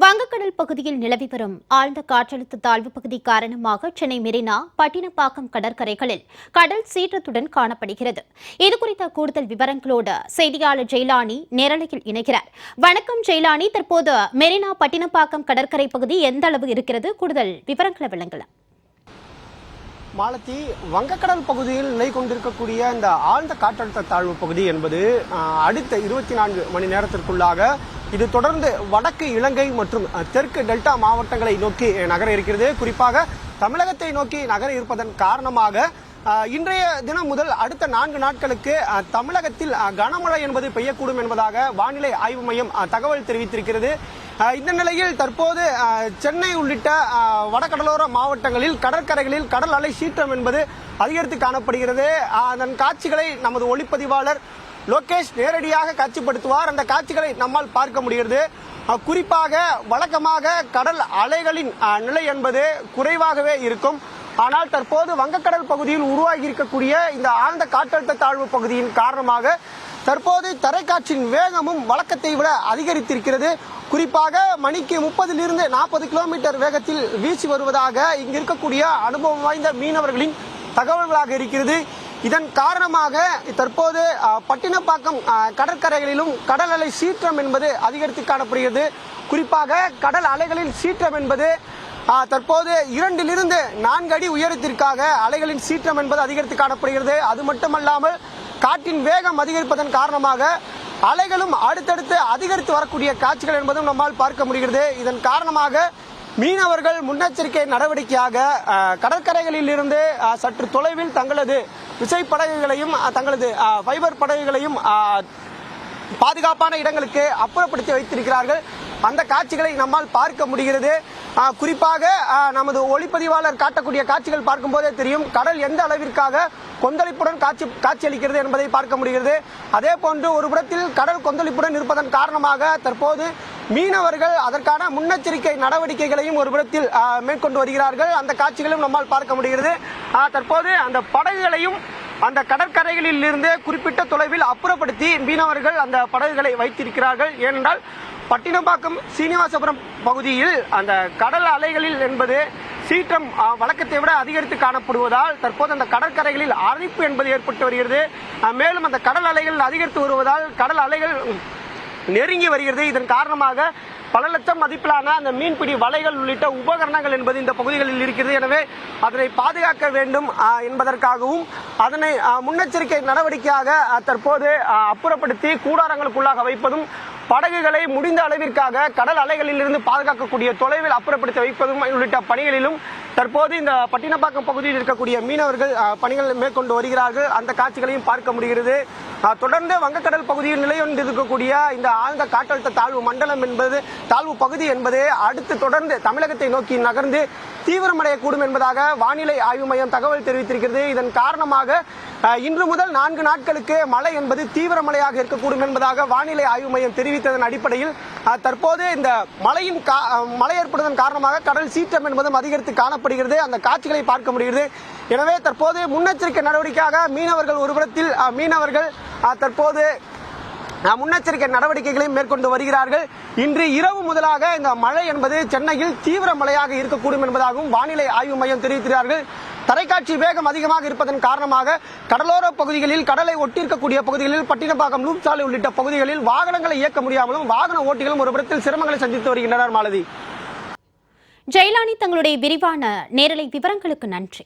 வங்கக்கடல் பகுதியில் நிலவி வரும் ஆழ்ந்த காற்றழுத்த தாழ்வு பகுதி காரணமாக சென்னை மெரினா பட்டினப்பாக்கம் கடற்கரைகளில் கடல் சீற்றத்துடன் காணப்படுகிறது. இதுகுறித்த கூடுதல் விவரங்களோடு செய்தியாளர் ஜெயலானி நேரலையில் இணைகிறார். வணக்கம் ஜெயலானி. தற்போது மெரினா பட்டினப்பாக்கம் கடற்கரை பகுதி எந்த அளவு இருக்கிறது? கூடுதல் விவரங்களை விளங்கலாம். மாலத்தி வங்கக்கடல் பகுதியில் நிலை கொண்டிருக்கக்கூடிய இந்த ஆழ்ந்த காற்றழுத்த தாழ்வு பகுதி என்பது அடுத்த இருபத்தி நான்கு மணி நேரத்திற்குள்ளாக இது தொடர்ந்து வடக்கு இலங்கை மற்றும் தெற்கு டெல்டா மாவட்டங்களை நோக்கி நகர இருக்கிறது. குறிப்பாக தமிழகத்தை நோக்கி நகர இருப்பதன் காரணமாக இன்றைய தினம் முதல் அடுத்த நான்கு நாட்களுக்கு தமிழகத்தில் கனமழை என்பது பெய்யக்கூடும் என்பதாக வானிலை ஆய்வு மையம் தகவல் தெரிவித்திருக்கிறது. இந்த நிலையில் தற்போது சென்னை உள்ளிட்ட வடகடலோர மாவட்டங்களில் கடற்கரைகளில் கடல் அலை சீற்றம் என்பது அதிகரித்து காணப்படுகிறது. அதன் காட்சிகளை நமது ஒளிப்பதிவாளர் லோகேஷ் நேரடியாக காட்சிப்படுத்துவார். அந்த காட்சிகளை நம்மால் பார்க்க முடிகிறது. குறிப்பாக வழக்கமாக கடல் அலைகளின் நிலை என்பது குறைவாகவே இருக்கும். ஆனால் தற்போது வங்கக்கடல் பகுதியில் உருவாகி இருக்கக்கூடிய இந்த ஆழ்ந்த காற்றழுத்த தாழ்வு பகுதியின் காரணமாக தற்போது தரைக்காற்றின் வேகமும் வழக்கத்தை விட அதிகரித்திருக்கிறது. குறிப்பாக மணிக்கு முப்பதிலிருந்து நாற்பது கிலோமீட்டர் வேகத்தில் வீசி வருவதாக இங்கு இருக்கக்கூடிய அனுபவம் வாய்ந்த மீனவர்களின் தகவல்களாக இருக்கிறது. இதன் காரணமாக தற்போது பட்டினப்பாக்கம் கடற்கரைகளிலும் கடல் அலை சீற்றம் என்பது அதிகரித்து காணப்படுகிறது. குறிப்பாக கடல் அலைகளில் சீற்றம் என்பது தற்போது இரண்டிலிருந்து நான்கு அடி உயரத்திற்காக அலைகளின் சீற்றம் என்பது அதிகரித்து காணப்படுகிறது. அது மட்டுமல்லாமல் காற்றின் வேகம் அதிகரிப்பதன் காரணமாக அலைகளும் அடுத்தடுத்து அதிகரித்து வரக்கூடிய காட்சிகள் என்பதும் நம்மால் பார்க்க முடிகிறது. இதன் காரணமாக மீனவர்கள் முன்னெச்சரிக்கை நடவடிக்கையாக கடற்கரைகளில் இருந்து சற்று தொலைவில் தங்களது விசை படகுகளையும் தங்களது ஃபைபர் படகுகளையும் பாதுகாப்பான இடங்களுக்கு அப்புறப்படுத்தி வைத்திருக்கிறார்கள். அந்த காட்சிகளை நம்மால் பார்க்க முடிகிறது. குறிப்பாக நமது ஒளிப்பதிவாளர் காட்டக்கூடிய காட்சிகள் பார்க்கும்போதே தெரியும். கடல் எந்த அளவிற்காக கொந்தளிப்புடன் காட்சி காட்சியளிக்கிறது என்பதை பார்க்க முடிகிறது. அதே போன்று ஒரு புறத்தில் கடல் கொந்தளிப்புடன் இருப்பதன் காரணமாக தற்போது மீனவர்கள் அதற்கான முன்னெச்சரிக்கை நடவடிக்கைகளையும் ஒரு புறத்தில் மேற்கொண்டு வருகிறார்கள். அந்த காட்சிகளும் நம்மால் பார்க்க முடிகிறது. தற்போது அந்த படகுகளையும் அந்த கடற்கரைகளில் இருந்து குறிப்பிட்ட தொலைவில் அப்புறப்படுத்தி மீனவர்கள் அந்த படகுகளை வைத்திருக்கிறார்கள். ஏனென்றால் பட்டினப்பாக்கம் சீனிவாசபுரம் பகுதியில் அந்த கடல் அலைகளில் என்பது சீற்றம் வழக்கத்தை விட அதிகரித்து காணப்படுவதால் தற்போது அந்த கடற்கரைகளில் அரிப்பு என்பது ஏற்பட்டு வருகிறது. மேலும் அந்த கடல் அலைகள் அதிகரித்து வருவதால் கடல் அலைகள் நெருங்கி வருகிறது. இதன் காரணமாக பல லட்சம் மதிப்பிலான அந்த மீன்பிடி வலைகள் உள்ளிட்ட உபகரணங்கள் என்பது இந்த பகுதிகளில் இருக்கிறது. எனவே அதனை பாதுகாக்க வேண்டும் என்பதற்காகவும் அதனை முன்னெச்சரிக்கை நடவடிக்கையாக தற்போது அப்புறப்படுத்தி கூடாரங்களுக்குள்ளாக வைப்பதும் படகுகளை முடிந்த அளவிற்காக கடல் அலைகளிலிருந்து பாதுகாக்கக்கூடிய தொலைவில் அப்புறப்படுத்தி வைப்பதும் உள்ளிட்ட பணிகளிலும் தற்போது இந்த பட்டினப்பாக்கம் பகுதியில் இருக்கக்கூடிய மீனவர்கள் பணிகளை பணிகள் மேற்கொண்டு வருகிறார்கள். அந்த காட்சிகளையும் பார்க்க முடிகிறது. தொடர்ந்து வங்கக்கடல் பகுதியில் நிலையொன்றிருக்கக்கூடிய இந்த ஆழ்ந்த காற்றழுத்த தாழ்வு மண்டலம் என்பது தாழ்வு பகுதி என்பது அடுத்து தொடர்ந்து தமிழகத்தை நோக்கி நகர்ந்து தீவிரமடையக்கூடும் என்பதாக வானிலை ஆய்வு மையம் தகவல் தெரிவித்திருக்கிறது. இதன் காரணமாக இன்று முதல் நான்கு நாட்களுக்கு மழை என்பது தீவிர மழையாக இருக்கக்கூடும் என்பதாக வானிலை ஆய்வு மையம் தெரிவித்ததன் அடிப்படையில் தற்போது இந்த மழையின் கா- மழை ஏற்படுவதன் காரணமாக கடல் சீற்றம் என்பதும் அதிகரித்து காணப்படுகிறது அந்த காட்சிகளை பார்க்க முடிகிறது. எனவே தற்போது முன்னெச்சரிக்கை நடவடிக்கையாக மீனவர்கள் ஒருபுறத்தில் மீனவர்கள் தற்போது முன்னெச்சரிக்கை நடவடிக்கைகளையும் மேற்கொண்டு வருகிறார்கள். இன்று இரவு முதலாக இந்த மழை என்பது சென்னையில் தீவிர மழையாக இருக்கக்கூடும் என்பதாகவும் வானிலை ஆய்வு மையம் தெரிவிக்கிறார்கள் தரைக்காட்சி வேகம் அதிகமாக இருப்பதன் காரணமாக கடலோர பகுதிகளில் கடலை ஒட்டியிருக்கக்கூடிய பகுதிகளில் பட்டினப்பாக்கம் லூப் சாலை உள்ளிட்ட பகுதிகளில் வாகனங்களை இயக்க முடியாமலும் வாகன ஓட்டிகளும் ஒரு புறத்தில் சிரமங்களை சந்தித்து வருகின்றனர் மாலதி. ஜெயலானி தங்களுடைய விரிவான நேரலை விவரங்களுக்கு நன்றி.